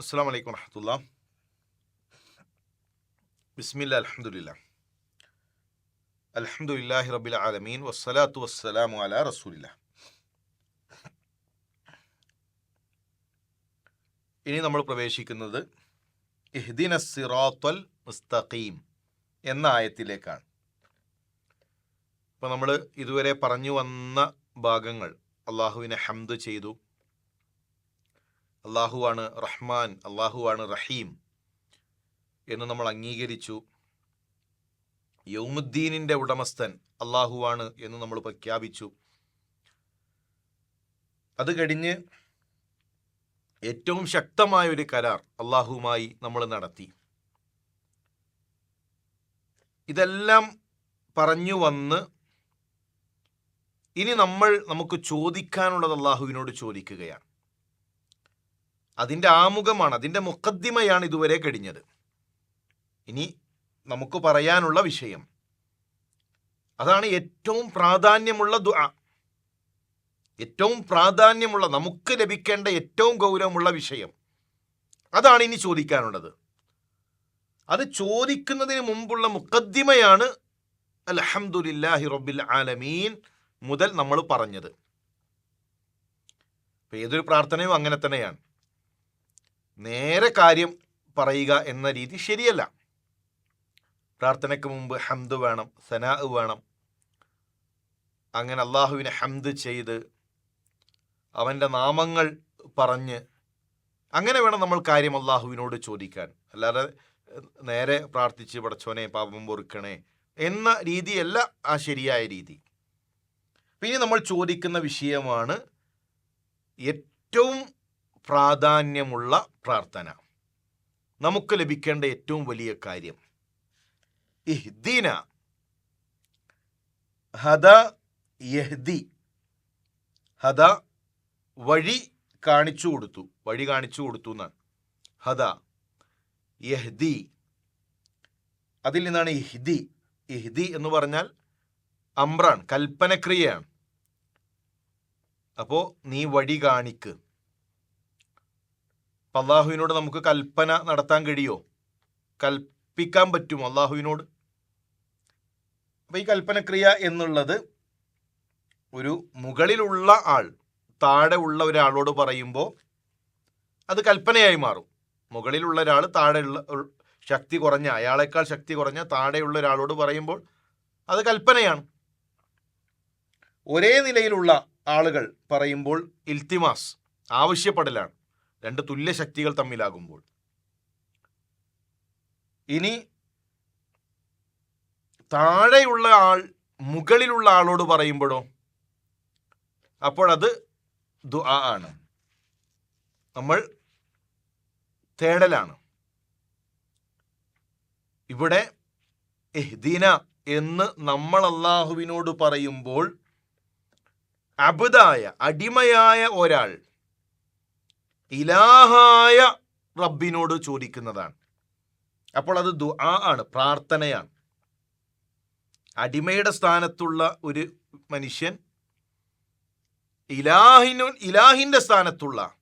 അസ്സാം വലൈക്കും വറഹമത്തുള്ള. ബിസ്മില്ല അലഹമുല്ല അലഹമുല്ലാഹി റബിൽ ആലമീൻ. വസ്സലാത്തു വസ്സലാമു അല റസൂലില്ല ഇനി നമ്മൾ പ്രവേശിക്കുന്നത് ഇഹ്ദിന സിറാത്തൽ മുസ്തഖീം എന്ന ആയത്തിലേക്കാണ്. അപ്പോൾ നമ്മൾ ഇതുവരെ പറഞ്ഞു വന്ന ഭാഗങ്ങൾ അള്ളാഹുവിനെ ഹംദ് ചെയ്തു അള്ളാഹുവാണ് റഹ്മാൻ അള്ളാഹുവാണ് റഹീം എന്ന് നമ്മൾ അംഗീകരിച്ചു. യൗമുദ്ദീനിന്റെ ഉടമസ്ഥൻ അള്ളാഹുവാണ് എന്ന് നമ്മൾ പ്രഖ്യാപിച്ചു. അത് കഴിഞ്ഞ് ഏറ്റവും ശക്തമായ ഒരു കരാർ അള്ളാഹുവുമായി നമ്മൾ നടത്തി. ഇതെല്ലാം പറഞ്ഞു വന്ന് ഇനി നമ്മൾ നമുക്ക് ചോദിക്കാനുള്ളത് അള്ളാഹുവിനോട് ചോദിക്കുകയാണ്. അതിന്റെ ആമുഖമാണ് അതിന്റെ മുക്കദ്ദിമയാണ് ഇതുവരെ കഴിഞ്ഞത് ഇനി നമുക്ക് പറയാനുള്ള വിഷയം. അതാണ് ഏറ്റവും പ്രാധാന്യമുള്ള ദുആ. ഏറ്റവും പ്രാധാന്യമുള്ള നമുക്ക് ലഭിക്കേണ്ട ഏറ്റവും ഗൗരവമുള്ള വിഷയം. അതാണ് ഇനി ചോദിക്കാനുള്ളത്. അത് ചോദിക്കുന്നതിന് മുമ്പുള്ള മുക്കദ്ദിമയാണ് അലഹമുല്ലാഹി റബ്ബിൽ ആലമീൻ മുതൽ നമ്മൾ പറഞ്ഞത്. ഏതൊരു പ്രാർത്ഥനയും അങ്ങനെ തന്നെയാണ്. നേരെ കാര്യം പറയുക എന്ന രീതി ശരിയല്ല. പ്രാർത്ഥനയ്ക്ക് മുമ്പ് ഹംദ് വേണം സനാ വേണം. അങ്ങനെ അള്ളാഹുവിനെ ഹംദ് ചെയ്ത് അവന്റെ നാമങ്ങൾ പറഞ്ഞ് അങ്ങനെ വേണം നമ്മൾ കാര്യം അള്ളാഹുവിനോട് ചോദിക്കാൻ. അല്ലാതെ നേരെ പ്രാർത്ഥിച്ച് പടച്ചോനെ പാപം പൊറുക്കണേ എന്ന രീതിയല്ല ആ ശരിയായ രീതി. പിന്നെ നമ്മൾ ചോദിക്കുന്ന വിഷയമാണ് ഏറ്റവും പ്രാധാന്യമുള്ള പ്രാർത്ഥന. നമുക്ക് ലഭിക്കേണ്ട ഏറ്റവും വലിയ കാര്യം. ഇഹ്ദീന. ഹദ യഹ്ദി. ഹദ വഴി കാണിച്ചു കൊടുത്തു. വഴി കാണിച്ചു കൊടുത്തു എന്നാണ്. ഹദ യഹ്ദി. അതിൽ നിന്നാണ് ഇഹ്ദി. ഇഹ്ദി എന്ന് പറഞ്ഞാൽ അമ്രാൻ കൽപ്പനക്രിയയാണ്. അപ്പോൾ നീ വഴി കാണിക്ക്. അള്ളാഹുവിനോട് നമുക്ക് കൽപ്പന നടത്താൻ കഴിയോ? കൽപ്പിക്കാൻ പറ്റുമോ അള്ളാഹുവിനോട്? അപ്പൊ ഈ കൽപ്പനക്രിയ എന്നുള്ളത് ഒരു മുകളിലുള്ള ആൾ താഴെ ഉള്ള ഒരാളോട് പറയുമ്പോൾ അത് കൽപ്പനയായി മാറും. മുകളിലുള്ള ഒരാൾ താഴെയുള്ള ശക്തി കുറഞ്ഞ അയാളെക്കാൾ ശക്തി കുറഞ്ഞ താഴെയുള്ള ഒരാളോട് പറയുമ്പോൾ അത് കൽപ്പനയാണ്. ഒരേ നിലയിലുള്ള ആളുകൾ പറയുമ്പോൾ ഇൽത്തിമാസ് ആവശ്യപ്പെടലാണ്. രണ്ട് തുല്യ ശക്തികൾ തമ്മിലാകുമ്പോൾ. ഇനി താഴെയുള്ള ആൾ മുകളിലുള്ള ആളോട് പറയുമ്പോഴോ? അപ്പോഴത് ദുആ ആണ്. നമ്മൾ തേടലാണ്. ഇവിടെ എഹ്ദീന എന്ന് നമ്മൾ അള്ളാഹുവിനോട് പറയുമ്പോൾ അബുദായ അടിമയായ ഒരാൾ ഇലാഹായ റബ്ബിനോട് ചോദിക്കുന്നതാണ്. അപ്പോൾ അത് ദുആ ആണ് പ്രാർത്ഥനയാണ്. അടിമയുടെ സ്ഥാനത്തുള്ള ഒരു മനുഷ്യൻ ഇലാഹിനു ഇലാഹിന്റെ സ്ഥാനത്തുള്ള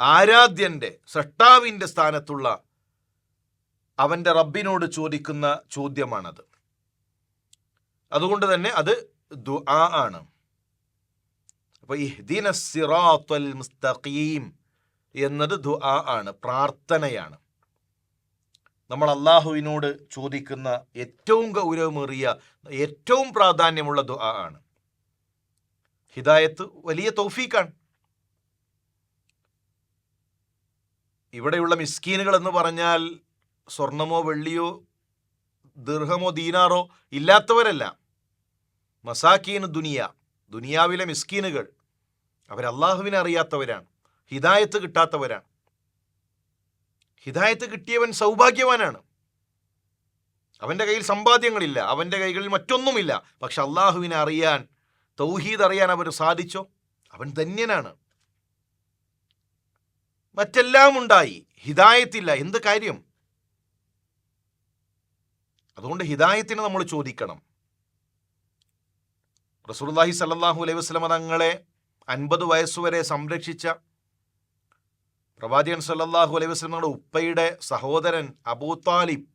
ആരാധ്യന്റെ സൃഷ്ടാവിന്റെ സ്ഥാനത്തുള്ള അവന്റെ റബ്ബിനോട് ചോദിക്കുന്ന ചോദ്യമാണത്. അതുകൊണ്ട് തന്നെ അത് ദുആ ആണ്. അപ്പോൾ ഇഹ്ദിന സിറാത്തൽ മുസ്തഖീം എന്നത് ദുആ ആണ് പ്രാർത്ഥനയാണ്. നമ്മൾ അള്ളാഹുവിനോട് ചോദിക്കുന്ന ഏറ്റവും ഗൗരവമേറിയ ഏറ്റവും പ്രാധാന്യമുള്ള ദുആ ആണ്. ഹിദായത്ത് വലിയ തൗഫീഖാണ്. ഇവിടെയുള്ള മിസ്കീനുകൾ എന്ന് പറഞ്ഞാൽ സ്വർണമോ വെള്ളിയോ ദീർഘമോ ദീനാറോ ഇല്ലാത്തവരല്ല. മസാക്കീന് ദുനിയ ദുനിയാവിലെ മിസ്കീനുകൾ. അവർ അള്ളാഹുവിനെ അറിയാത്തവരാണ്. ഹിദായത്ത് കിട്ടാത്തവരാണ്. ഹിദായത്ത് കിട്ടിയവൻ സൗഭാഗ്യവാനാണ്. അവന്റെ കയ്യിൽ സമ്പാദ്യങ്ങളില്ല അവന്റെ കൈകളിൽ മറ്റൊന്നുമില്ല. പക്ഷെ അള്ളാഹുവിനെ അറിയാൻ തൗഹീദ് അറിയാൻ അവർ സാധിച്ചോ? അവൻ ധന്യനാണ്. മറ്റെല്ലാം ഉണ്ടായി. ഹിദായത്തില്ല. എന്ത് കാര്യം? അതുകൊണ്ട് ഹിദായത്തിന് നമ്മൾ ചോദിക്കണം. റസൂലുള്ളാഹി സല്ലല്ലാഹു അലൈഹി വസ്ലമ തങ്ങളെ അൻപത് വയസ്സുവരെ സംരക്ഷിച്ച പ്രവാചകൻ സല്ലാഹു അലൈഹി വസ്ലമയുടെ ഉപ്പയുടെ സഹോദരൻ അബൂ താലിബ്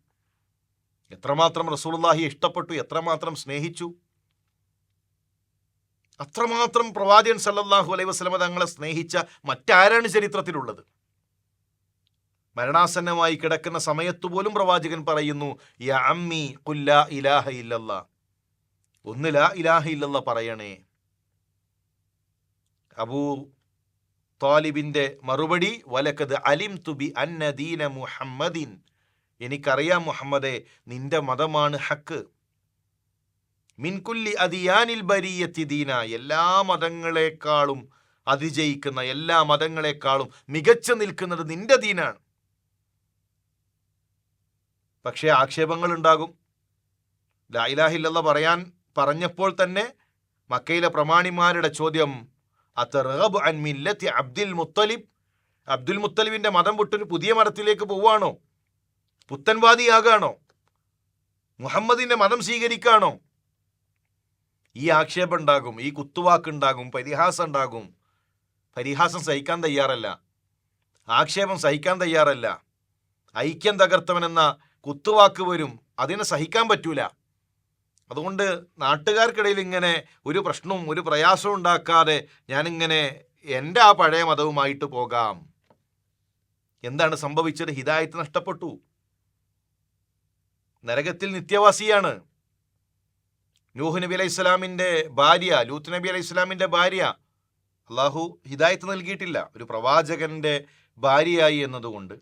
എത്രമാത്രം റസൂൽഹി ഇഷ്ടപ്പെട്ടു എത്രമാത്രം സ്നേഹിച്ചു അത്രമാത്രം പ്രവാചകൻ സല്ലാഹു അലൈഹി വസ്ലമ തങ്ങളെ സ്നേഹിച്ച മറ്റാരാണ് ചരിത്രത്തിലുള്ളത്? മരണാസന്നമായി കിടക്കുന്ന സമയത്ത് പോലും പ്രവാചകൻ പറയുന്നു യ അമ്മി കുല്ല ഇലാഹ ഇല്ലല്ല. ഒന്നില ഇലാഹ ഇല്ലല്ല പറയണേ. അബൂ താലിബിന്റെ മറുപടി വലക്കത് അലിം തുബി അന്നദീന മുഹമ്മദിൻ. എനിക്കറിയാം മുഹമ്മദെ നിന്റെ മതമാണ് ഹക്ക്. മിൻകുല്ലി അതിയാനിൽ ബരിയത്തി ദീന. എല്ലാ മതങ്ങളെക്കാളും അതിജയിക്കുന്ന എല്ലാ മതങ്ങളെക്കാളും മികച്ചു നിൽക്കുന്നത് നിന്റെ ദീനാണ്. പക്ഷേ ആക്ഷേപങ്ങൾ ഉണ്ടാകും ലായിലാഹില്ലെന്ന പറയാൻ പറഞ്ഞപ്പോൾ തന്നെ മക്കയിലെ പ്രമാണിമാരുടെ ചോദ്യം അത്തറബ് അൻ മില്ലത്തി അബ്ദുൽ മുത്തലിബ്. അബ്ദുൽ മുത്തലിബിന്റെ മതം വിട്ടൊരു പുതിയ മതത്തിലേക്ക് പോവാണോ? പുത്തൻവാദിയാകാണോ? മുഹമ്മദിന്റെ മതം സ്വീകരിക്കാണോ? ഈ ആക്ഷേപം ഉണ്ടാകും ഈ കുത്തുവാക്കുണ്ടാകും പരിഹാസം ഉണ്ടാകും. പരിഹാസം സഹിക്കാൻ തയ്യാറല്ല. ആക്ഷേപം സഹിക്കാൻ തയ്യാറല്ല. ഐക്യം തകർത്തവനെന്ന കുത്തുവാക്ക് വരും. അതിനെ സഹിക്കാൻ പറ്റൂല. അതുകൊണ്ട് നാട്ടുകാർക്കിടയിൽ ഇങ്ങനെ ഒരു പ്രശ്നവും ഒരു പ്രയാസവും ഉണ്ടാക്കാതെ ഞാനിങ്ങനെ എന്റെ ആ പഴയ മതവുമായിട്ട് പോകാം. എന്താണ് സംഭവിച്ചത്? ഹിദായത്ത് നഷ്ടപ്പെട്ടു. നരകത്തിൽ നിത്യവാസിയാണ്. നൂഹ് നബി അലൈഹി ഇസ്ലാമിന്റെ ഭാര്യ ലൂത്ത് നബി അലൈഹി ഇസ്ലാമിന്റെ ഭാര്യ. അള്ളാഹു ഹിദായത്ത് നൽകിയിട്ടില്ല. ഒരു പ്രവാചകന്റെ ഭാര്യയായി എന്നതുകൊണ്ട്.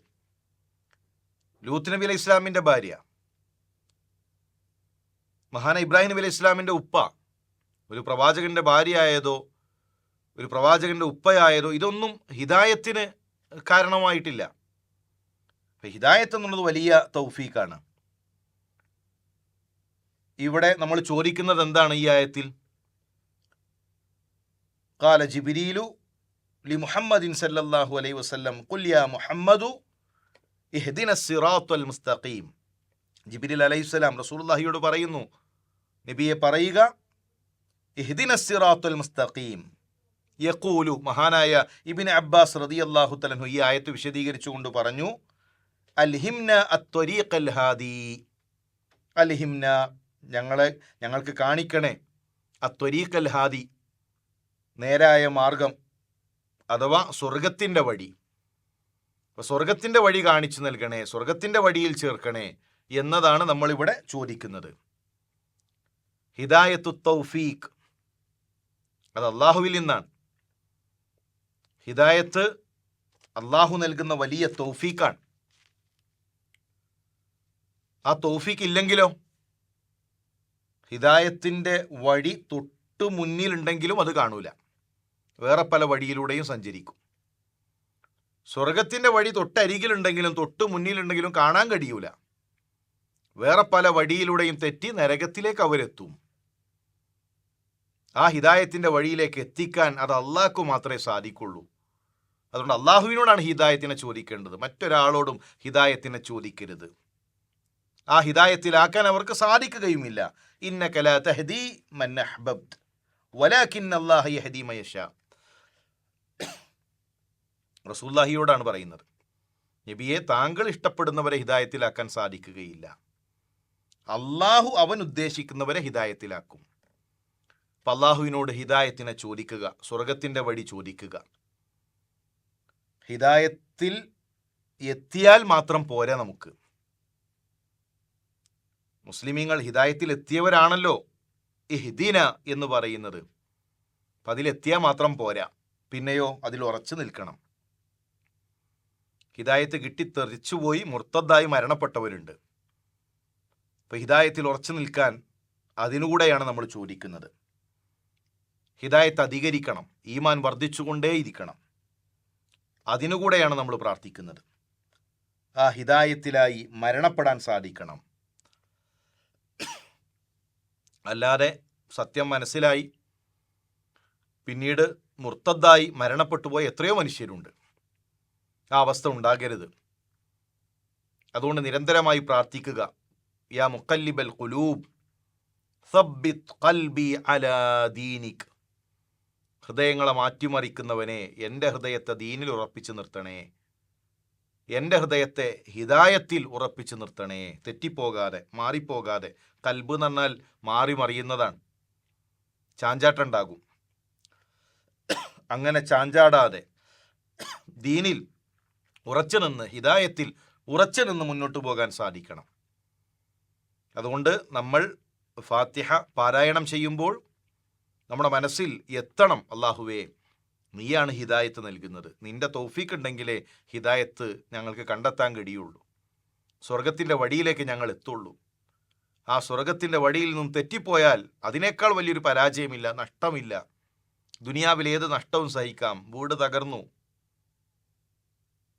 ലൂത്ത് നബി അലൈഹി ഇസ്ലാമിന്റെ ഭാര്യ. മഹാന ഇബ്രാഹിം നബി അലി ഇസ്ലാമിന്റെ ഉപ്പ ഒരു പ്രവാചകന്റെ ഭാര്യയായതോ ഒരു പ്രവാചകന്റെ ഉപ്പയായതോ ഇതൊന്നും ഹിദായത്തിന് കാരണമായിട്ടില്ല. ഹിദായത്ത് എന്നുള്ളത് വലിയ തൗഫീഖാണ്. ഇവിടെ നമ്മൾ ചോദിക്കുന്നത് എന്താണ് ഈ ആയത്തിൽ? കാല ജിബിരിയിലു ലി മുഹമ്മദിൻ സല്ലല്ലാഹു അലൈഹി വസല്ലം കുല്യ മുഹമ്മദു ഇഹ്ദിൻ സിറാത്തുൽ മുസ്തഖീം. ജിബിരിൽ അലൈഹിസ്സലാം റസൂലുള്ളാഹിയോട് പറയുന്നു നബിയെ പറയുക മുസ്തഖീം. യക്കൂലു മഹാനായ ഇബിൻ അബ്ബാസ് റതി അള്ളാഹു തലഹു ഈ ആയത്ത് വിശദീകരിച്ചുകൊണ്ട് പറഞ്ഞു അൽഹിംന അത്വരീഖൽ ഹാദി. അൽഹിംന ഞങ്ങളെ ഞങ്ങൾക്ക് കാണിക്കണേ അത്വരീഖൽ ഹാദി നേരായ മാർഗം അഥവാ സ്വർഗത്തിന്റെ വഴി. അപ്പോൾ സ്വർഗത്തിന്റെ വഴി കാണിച്ചു നൽകണേ സ്വർഗത്തിന്റെ വഴിയിൽ ചേർക്കണേ എന്നതാണ് നമ്മളിവിടെ ചോദിക്കുന്നത്. ഹിദായത്തു തൗഫീഖ്. അത് അള്ളാഹുവിൽ നിന്നാണ്. ഹിദായത്ത് അള്ളാഹു നൽകുന്ന വലിയ തൗഫീഖാണ്. ആ തൗഫീഖ് ഇല്ലെങ്കിലോ? ഹിദായത്തിന്റെ വഴി തൊട്ടു മുന്നിലുണ്ടെങ്കിലും അത് കാണൂല. വേറെ പല വഴിയിലൂടെയും സഞ്ചരിക്കും. സ്വർഗത്തിന്റെ വഴി തൊട്ടരികിലുണ്ടെങ്കിലും തൊട്ടു മുന്നിലുണ്ടെങ്കിലും കാണാൻ കഴിയൂല. വേറെ പല വഴിയിലൂടെയും തെറ്റി നരകത്തിലേക്ക് അവരെത്തും. ആ ഹിദായത്തിന്റെ വഴിയിലേക്ക് എത്തിക്കാൻ അത് അള്ളാഹ്ക്കു മാത്രമേ സാധിക്കുള്ളൂ. അതുകൊണ്ട് അള്ളാഹുവിനോടാണ് ഹിദായത്തിനെ ചോദിക്കേണ്ടത്. മറ്റൊരാളോടും ഹിദായത്തിനെ ചോദിക്കരുത്. ആ ഹിദായത്തിലാക്കാൻ അവർക്ക് സാധിക്കുകയുമില്ല. ഇന്ന കല തഹദി മന്നഹ്ബബ്ദ് വലാഖിൻ അള്ളാഹ യഹദി മയഷ റസൂല്ലാഹിയോടാണ് പറയുന്നത്. നബിയെ താങ്കൾ ഇഷ്ടപ്പെടുന്നവരെ ഹിദായത്തിലാക്കാൻ സാധിക്കുകയില്ല. അള്ളാഹു അവൻ ഉദ്ദേശിക്കുന്നവരെ ഹിദായത്തിലാക്കും. അപ്പം അള്ളാഹുവിനോട് ഹിദായത്തിനെ ചോദിക്കുക സ്വർഗത്തിന്റെ വഴി ചോദിക്കുക. ഹിദായത്തിൽ എത്തിയാൽ മാത്രം പോരാ നമുക്ക്. മുസ്ലിമീങ്ങൾ ഹിദായത്തിൽ എത്തിയവരാണല്ലോ. ഇഹ്ദീന എന്ന് പറയുന്നത്. അപ്പം അതിലെത്തിയാൽ മാത്രം പോരാ. പിന്നെയോ അതിൽ ഉറച്ചു നിൽക്കണം. ഹിദായത്ത് കിട്ടി തെറിച്ചുപോയി മുർത്തദ്ദായി മരണപ്പെട്ടവരുണ്ട്. അപ്പോൾ ഹിദായത്തിൽ ഉറച്ചു നിൽക്കാൻ അതിനുകൂടെയാണ് നമ്മൾ ചോദിക്കുന്നത്. ഹിദായത്ത് അധികരിക്കണം ഈമാൻ വർദ്ധിച്ചുകൊണ്ടേയിരിക്കണം. അതിനുകൂടെയാണ് നമ്മൾ പ്രാർത്ഥിക്കുന്നത്. ആ ഹിദായത്തിലായി മരണപ്പെടാൻ സാധിക്കണം. അല്ലാതെ സത്യം മനസ്സിലായി പിന്നീട് മുർത്തദ്ദായി മരണപ്പെട്ടു പോയ എത്രയോ മനുഷ്യരുണ്ട്. ആ അവസ്ഥ ഉണ്ടാകരുത്. അതുകൊണ്ട് നിരന്തരമായി പ്രാർത്ഥിക്കുക. യാ മുക്കല്ലിബൽ കുലൂബ് സബ്ബിത് കൽബി അലാ ദീനിക്. ഹൃദയങ്ങളെ മാറ്റിമറിക്കുന്നവനെ എന്റെ ഹൃദയത്തെ ദീനിൽ ഉറപ്പിച്ചു നിർത്തണേ. എന്റെ ഹൃദയത്തെ ഹിതായത്തിൽ ഉറപ്പിച്ചു നിർത്തണേ. തെറ്റിപ്പോകാതെ മാറിപ്പോകാതെ. കൽബ് എന്ന് പറഞ്ഞാൽ മാറി മറിയുന്നതാണ്. ചാഞ്ചാട്ടുണ്ടാകും അങ്ങനെ ചാഞ്ചാടാതെ ദീനിൽ ഉറച്ചു നിന്ന് ഹിതായത്തിൽ ഉറച്ചു നിന്ന് മുന്നോട്ട് പോകാൻ സാധിക്കണം. അതുകൊണ്ട് നമ്മൾ ഫാത്തിഹ പാരായണം ചെയ്യുമ്പോൾ നമ്മുടെ മനസ്സിൽ എത്തണം അള്ളാഹുവേ നീയാണ് ഹിദായത്ത് നൽകുന്നത്. നിന്റെ തൗഫീക്ക് ഉണ്ടെങ്കിലേ ഹിദായത്ത് ഞങ്ങൾക്ക് കണ്ടെത്താൻ കഴിയുള്ളൂ. സ്വർഗത്തിന്റെ വഴിയിലേക്ക് ഞങ്ങൾ എത്തുള്ളൂ. ആ സ്വർഗത്തിന്റെ വഴിയിൽ നിന്നും തെറ്റിപ്പോയാൽ അതിനേക്കാൾ വലിയൊരു പരാജയമില്ല നഷ്ടമില്ല. ദുനിയാവിൽ ഏത് നഷ്ടവും സഹിക്കാം. വീട് തകർന്നു.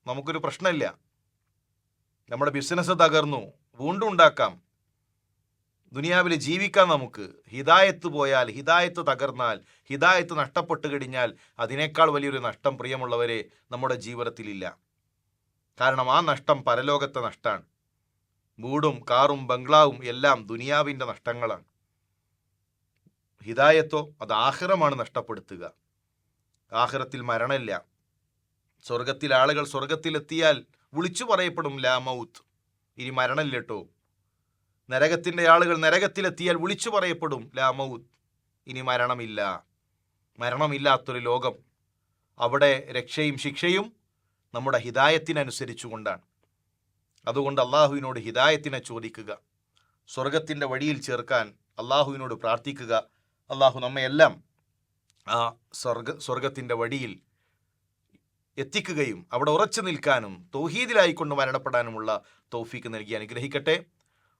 നമുക്കൊരു പ്രശ്നമില്ല. നമ്മുടെ ബിസിനസ് തകർന്നു. വീണ്ടും ഉണ്ടാക്കാം. ദുനിയാവിൽ ജീവിക്കാൻ നമുക്ക്. ഹിദായത്ത് പോയാൽ ഹിദായത്ത് തകർന്നാൽ ഹിദായത്ത് നഷ്ടപ്പെട്ട് കഴിഞ്ഞാൽ അതിനേക്കാൾ വലിയൊരു നഷ്ടം പ്രിയമുള്ളവരെ നമ്മുടെ ജീവിതത്തിലില്ല. കാരണം ആ നഷ്ടം പരലോകത്തെ നഷ്ടമാണ് വീടും കാറും ബംഗ്ലാവും എല്ലാം ദുനിയാവിന്റെ നഷ്ടങ്ങളാണ്. ഹിദായത്തോ അത് ആഹ്റമാണ് നഷ്ടപ്പെടുത്തുക. ആഹ്റത്തിൽ മരണമില്ല. സ്വർഗത്തിൽ ആളുകൾ സ്വർഗത്തിലെത്തിയാൽ വിളിച്ചു പറയപ്പെടും ലാ മൗത്ത്. ഇനി മരണമില്ല കേട്ടോ നരകത്തിന്റെ ആളുകൾ നരകത്തിലെത്തിയാൽ വിളിച്ചു പറയപ്പെടും ലാ മൗത്ത്. ഇനി മരണമില്ല. മരണമില്ലാത്തൊരു ലോകം. അവിടെ രക്ഷയും ശിക്ഷയും നമ്മുടെ ഹിദായത്തിനനുസരിച്ചുകൊണ്ടാണ് അതുകൊണ്ട് അള്ളാഹുവിനോട് ഹിതായത്തിനെ ചോദിക്കുക. സ്വർഗത്തിന്റെ വഴിയിൽ ചേർക്കാൻ അള്ളാഹുവിനോട് പ്രാർത്ഥിക്കുക. അള്ളാഹു നമ്മയെല്ലാം ആ സ്വർഗ സ്വർഗത്തിന്റെ വഴിയിൽ എത്തിക്കുകയും അവിടെ ഉറച്ചു നിൽക്കാനും തൗഹീദിലായിക്കൊണ്ട് മരണപ്പെടാനുമുള്ള തൗഫീക്ക് നൽകി അനുഗ്രഹിക്കട്ടെ.